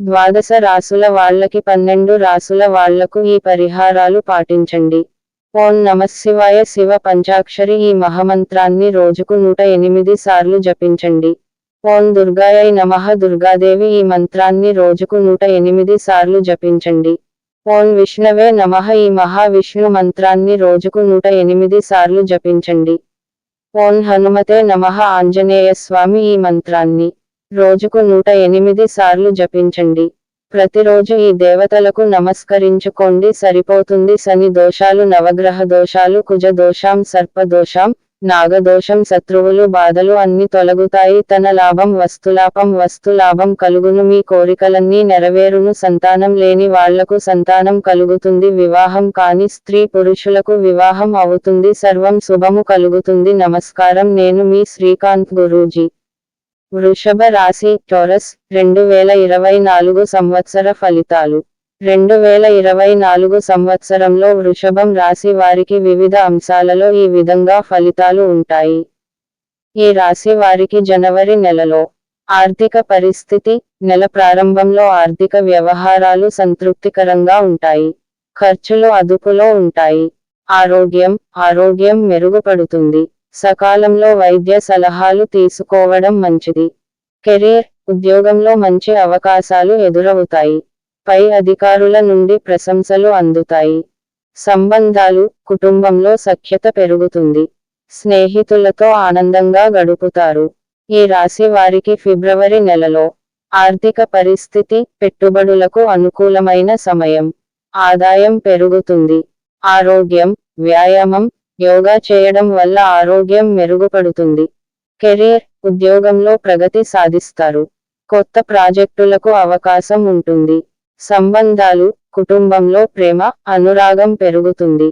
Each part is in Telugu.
ద్వాదశ రాసుల వాళ్ళకి పన్నెండు రాసుల వాళ్ళకు ఈ పరిహారాలు పాటించండి. ఓం నమశివాయ శివ పంచాక్షరి ఈ మహమంత్రాన్ని రోజుకు నూట ఎనిమిది సార్లు జపించండి. ఓం దుర్గాయై నమః దుర్గాదేవి ఈ మంత్రాన్ని రోజుకు నూట ఎనిమిది సార్లు జపించండి. ఓం విష్ణవే నమః ఈ మహావిష్ణు మంత్రాన్ని రోజుకు నూట ఎనిమిది సార్లు జపించండి. ఓం హనుమతే నమః ఆంజనేయ స్వామి ఈ మంత్రాన్ని. రోజుకు నూట ఎనిమిది సార్లు జపించండి. ప్రతిరోజు ఈ దేవతలకు నమస్కరించుకోండి. సరిపోతుంది శని దోషాలు నవగ్రహ దోషాలు కుజ దోషాం సర్ప దోషాం నాగదోషం శత్రువులు బాధలు అన్ని తొలగుతాయి. తన లాభం వస్తులాభం వస్తులాభం కలుగును. మీ కోరికలన్నీ నెరవేరును. సంతానం లేని వాళ్ళకు సంతానం కలుగుతుంది. వివాహం కాని స్త్రీ పురుషులకు వివాహం అవుతుంది. సర్వం శుభము కలుగుతుంది. నమస్కారం. నేను మీ శ్రీకాంత్ గురూజీ. వృషభ రాశి టోరస్ రెండు వేల ఇరవై నాలుగు సంవత్సర ఫలితాలు. రెండు వేల ఇరవై నాలుగు సంవత్సరంలో వృషభం రాశి వారికి వివిధ అంశాలలో ఈ విధంగా ఫలితాలు ఉంటాయి. ఈ రాశి వారికి జనవరి నెలలో ఆర్థిక పరిస్థితి నెల ప్రారంభంలో ఆర్థిక వ్యవహారాలు సంతృప్తికరంగా ఉంటాయి. ఖర్చులు అదుపులో ఉంటాయి. ఆరోగ్యం ఆరోగ్యం మెరుగుపడుతుంది. సకాలంలో వైద్య సలహాలు తీసుకోవడం మంచిది. కెరీర్ ఉద్యోగంలో మంచి అవకాశాలు ఎదురవుతాయి. పై అధికారుల నుండి ప్రశంసలు అందుతాయి. సంబంధాలు కుటుంబంలో సఖ్యత పెరుగుతుంది. స్నేహితులతో ఆనందంగా గడుపుతారు. ఈ రాశి వారికి ఫిబ్రవరి నెలలో ఆర్థిక పరిస్థితి పెట్టుబడులకు అనుకూలమైన సమయం. ఆదాయం పెరుగుతుంది. ఆరోగ్యం వ్యాయామం యోగా చేయడం వల్ల ఆరోగ్యం మెరుగుపడుతుంది. కెరీర్ ఉద్యోగంలో ప్రగతి సాధిస్తారు. కొత్త ప్రాజెక్టులకు అవకాశం ఉంటుంది. సంబంధాలు కుటుంబంలో ప్రేమ అనురాగం పెరుగుతుంది.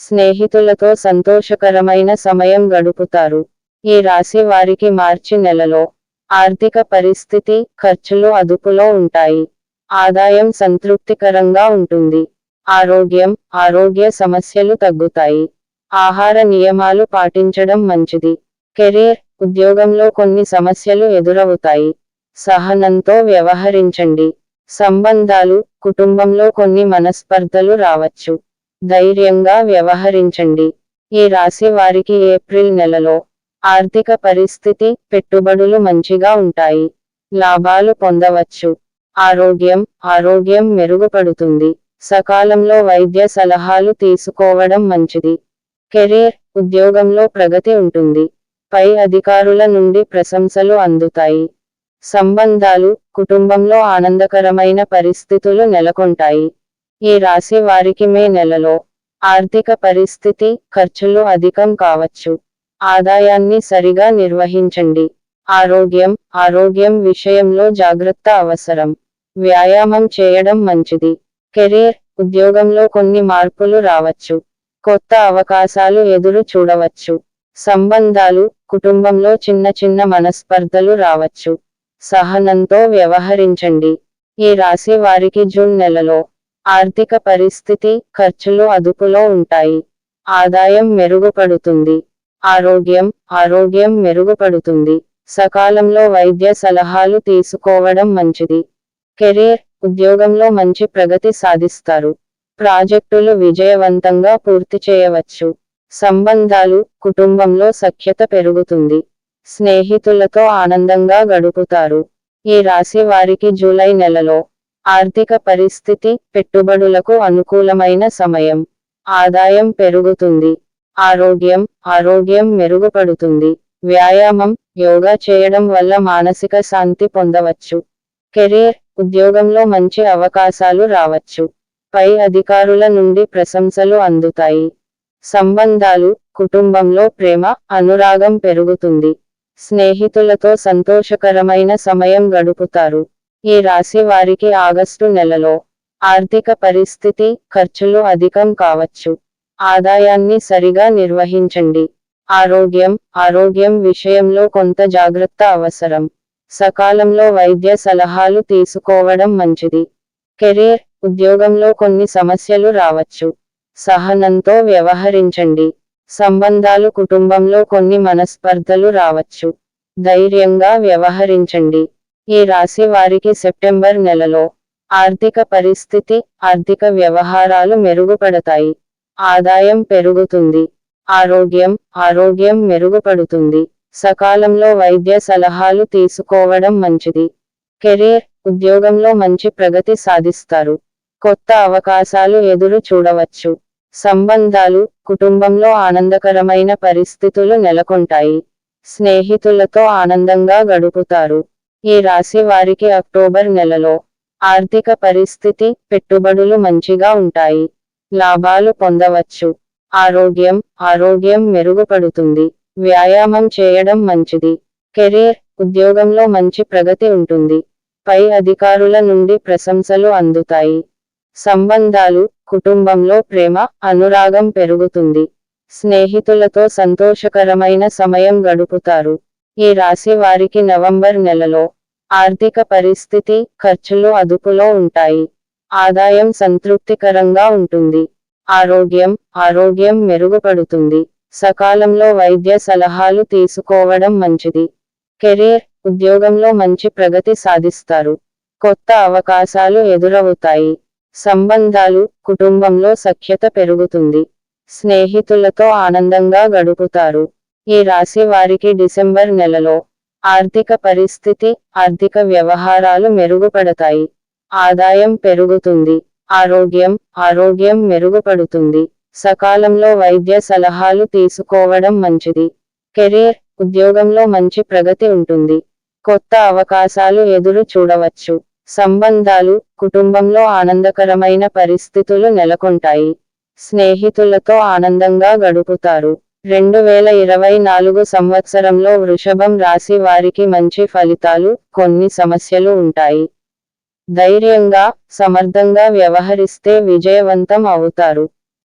స్నేహితులతో సంతోషకరమైన సమయం గడుపుతారు. ఈ రాశి వారికి మార్చి నెలలో ఆర్థిక పరిస్థితి ఖర్చులు అదుపులో ఉంటాయి. ఆదాయం సంతృప్తికరంగా ఉంటుంది. ఆరోగ్యం ఆరోగ్య సమస్యలు తగ్గుతాయి. ఆహార నియమాలు పాటించడం మంచిది. కెరీర్ ఉద్యోగంలో కొన్ని సమస్యలు ఎదురవుతాయి. సహనంతో వ్యవహరించండి. సంబంధాలు కుటుంబంలో కొన్ని మనస్పర్ధలు రావచ్చు. ధైర్యంగా వ్యవహరించండి. ఈ రాశి వారికి ఏప్రిల్ నెలలో ఆర్థిక పరిస్థితి పెట్టుబడులు మంచిగా ఉంటాయి. లాభాలు పొందవచ్చు. ఆరోగ్యం ఆరోగ్యం మెరుగుపడుతుంది. సకాలంలో వైద్య సలహాలు తీసుకోవడం మంచిది. కెరీర్ ఉద్యోగంలో ప్రగతి ఉంటుంది. పై అధికారుల నుండి ప్రశంసలు అందుతాయి. సంబంధాలు కుటుంబంలో ఆనందకరమైన పరిస్థితులు నెలకొంటాయి. ఈ రాశి వారికి మే నెలలో ఆర్థిక పరిస్థితి ఖర్చులు అధికం కావచ్చు. ఆదాయాన్ని సరిగా నిర్వహించండి. ఆరోగ్యం ఆరోగ్యం విషయంలో జాగ్రత్త అవసరం. వ్యాయామం చేయడం మంచిది. కెరీర్ ఉద్యోగంలో కొన్ని మార్పులు రావచ్చు. కొత్త అవకాశాలు ఎదురు చూడవచ్చు. సంబంధాలు కుటుంబంలో చిన్న చిన్న మనస్పర్ధలు రావచ్చు. సహనంతో వ్యవహరించండి. ఈ రాశి వారికి జూన్ నెలలో ఆర్థిక పరిస్థితి ఖర్చులు అదుపులో ఉంటాయి. ఆదాయం మెరుగుపడుతుంది. ఆరోగ్యం ఆరోగ్యం మెరుగుపడుతుంది. సకాలంలో వైద్య సలహాలు తీసుకోవడం మంచిది. కెరీర్ ఉద్యోగంలో మంచి ప్రగతి సాధిస్తారు. ప్రాజెక్టులు విజయవంతంగా పూర్తి చేయవచ్చు. సంబంధాలు కుటుంబంలో సఖ్యత పెరుగుతుంది. స్నేహితులతో ఆనందంగా గడుపుతారు. ఈ రాశి వారికి జూలై నెలలో ఆర్థిక పరిస్థితి పెట్టుబడులకు అనుకూలమైన సమయం. ఆదాయం పెరుగుతుంది. ఆరోగ్యం ఆరోగ్యం మెరుగుపడుతుంది. వ్యాయామం యోగా చేయడం వల్ల మానసిక శాంతి పొందవచ్చు. కెరీర్ ఉద్యోగంలో మంచి అవకాశాలు రావచ్చు. పై అధికారుల నుండి ప్రశంసలు అందుతాయి. సంబంధాలు కుటుంబంలో ప్రేమ అనురాగం పెరుగుతుంది. స్నేహితులతో సంతోషకరమైన సమయం గడుపుతారు. ఈ రాశి వారికి ఆగస్టు నెలలో ఆర్థిక పరిస్థితి ఖర్చులు అధికం కావచ్చు. ఆదాయాన్ని సరిగా నిర్వహించండి. ఆరోగ్యం ఆరోగ్యం విషయంలో కొంత జాగ్రత్త అవసరం. సకాలంలో వైద్య సలహాలు తీసుకోవడం మంచిది. కెరీర్ ఉద్యోగంలో కొన్ని సమస్యలు రావచ్చు. సహనంతో వ్యవహరించండి. సంబంధాలు కుటుంబంలో కొన్ని మనస్పర్ధలు రావచ్చు. ధైర్యంగా వ్యవహరించండి. ఈ రాశి వారికి సెప్టెంబర్ నెలలో ఆర్థిక పరిస్థితి ఆర్థిక వ్యవహారాలు మెరుగుపడతాయి. ఆదాయం పెరుగుతుంది. ఆరోగ్యం ఆరోగ్యం మెరుగుపడుతుంది. సకాలంలో వైద్య సలహాలు తీసుకోవడం మంచిది. కెరీర్ ఉద్యోగంలో మంచి ప్రగతి సాధిస్తారు. కొత్త అవకాశాలు ఎదురు చూడవచ్చు. సంబంధాలు కుటుంబంలో ఆనందకరమైన పరిస్థితులు నెలకొంటాయి. స్నేహితులతో ఆనందంగా గడుపుతారు. ఈ రాశి వారికి అక్టోబర్ నెలలో ఆర్థిక పరిస్థితి పెట్టుబడులు మంచిగా ఉంటాయి. లాభాలు పొందవచ్చు. ఆరోగ్యం ఆరోగ్యం మెరుగుపడుతుంది. వ్యాయామం చేయడం మంచిది. కెరీర్ ఉద్యోగంలో మంచి ప్రగతి ఉంటుంది. పై అధికారుల నుండి ప్రశంసలు అందుతాయి. సంబంధాలు కుటుంబంలో ప్రేమ అనురాగం పెరుగుతుంది. స్నేహితులతో సంతోషకరమైన సమయం గడుపుతారు. ఈ రాశి వారికి నవంబర్ నెలలో ఆర్థిక పరిస్థితి ఖర్చులు అదుపులో ఉంటాయి. ఆదాయం సంతృప్తికరంగా ఉంటుంది. ఆరోగ్యం ఆరోగ్యం మెరుగుపడుతుంది. సకాలంలో వైద్య సలహాలు తీసుకోవడం మంచిది. కెరీర్ ఉద్యోగంలో మంచి ప్రగతి సాధిస్తారు. కొత్త అవకాశాలు ఎదురవుతాయి. సంబంధాలు కుటుంబంలో సఖ్యత పెరుగుతుంది. స్నేహితులతో ఆనందంగా గడుపుతారు. ఈ రాశి వారికి డిసెంబర్ నెలలో ఆర్థిక పరిస్థితి ఆర్థిక వ్యవహారాలు మెరుగుపడతాయి. ఆదాయం పెరుగుతుంది. ఆరోగ్యం ఆరోగ్యం మెరుగుపడుతుంది. సకాలంలో వైద్య సలహాలు తీసుకోవడం మంచిది. కెరీర్ ఉద్యోగంలో మంచి ప్రగతి ఉంటుంది. కొత్త అవకాశాలు ఎదురు చూడవచ్చు. సంబంధాలు కుటుంబంలో ఆనందకరమైన పరిస్థితులు నెలకొంటాయి. స్నేహితులతో ఆనందంగా గడుపుతారు. రెండు వేల ఇరవై నాలుగు సంవత్సరంలో వృషభం రాశి వారికి మంచి ఫలితాలు కొన్ని సమస్యలు ఉంటాయి. ధైర్యంగా సమర్థంగా వ్యవహరిస్తే విజయవంతం అవుతారు.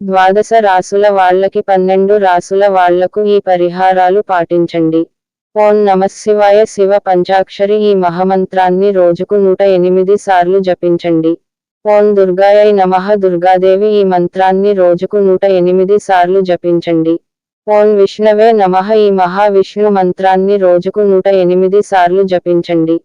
ద్వాదశ రాసుల వాళ్ళకి పన్నెండు రాసుల వాళ్ళకు ఈ పరిహారాలు పాటించండి. ఓం నమశివాయ శివ పంచాక్షరి ఈ మహమంత్రాన్ని రోజుకు నూట ఎనిమిది సార్లు జపించండి. ఓం దుర్గాయై నమః దుర్గాదేవి ఈ మంత్రాన్ని రోజుకు నూట ఎనిమిది సార్లు జపించండి. ఓం విష్ణవే నమః ఈ మహావిష్ణు మంత్రాన్ని రోజుకు నూట ఎనిమిది సార్లు జపించండి.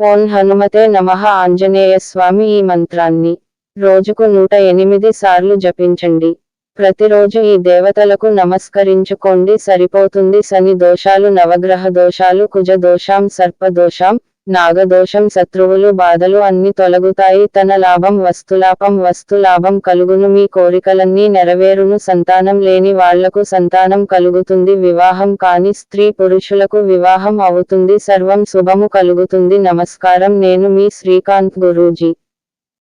ఓం హనుమతే నమః ఆంజనేయ స్వామి ఈ మంత్రాన్ని. రోజుకు నూట ఎనిమిది సార్లు జపించండి. ప్రతిరోజు ఈ దేవతలకు నమస్కరించుకోండి. సరిపోతుంది శని దోషాలు నవగ్రహ దోషాలు కుజ దోషాం సర్ప దోషాం నాగదోషం శత్రువులు బాధలు అన్ని తొలగుతాయి. తన లాభం వస్తులాభం వస్తులాభం కలుగును. మీ కోరికలన్నీ నెరవేరును. సంతానం లేని వాళ్ళకు సంతానం కలుగుతుంది. వివాహం కాని స్త్రీ పురుషులకు వివాహం అవుతుంది. సర్వం శుభము కలుగుతుంది. నమస్కారం. నేను మీ శ్రీకాంత్ గురూజీ.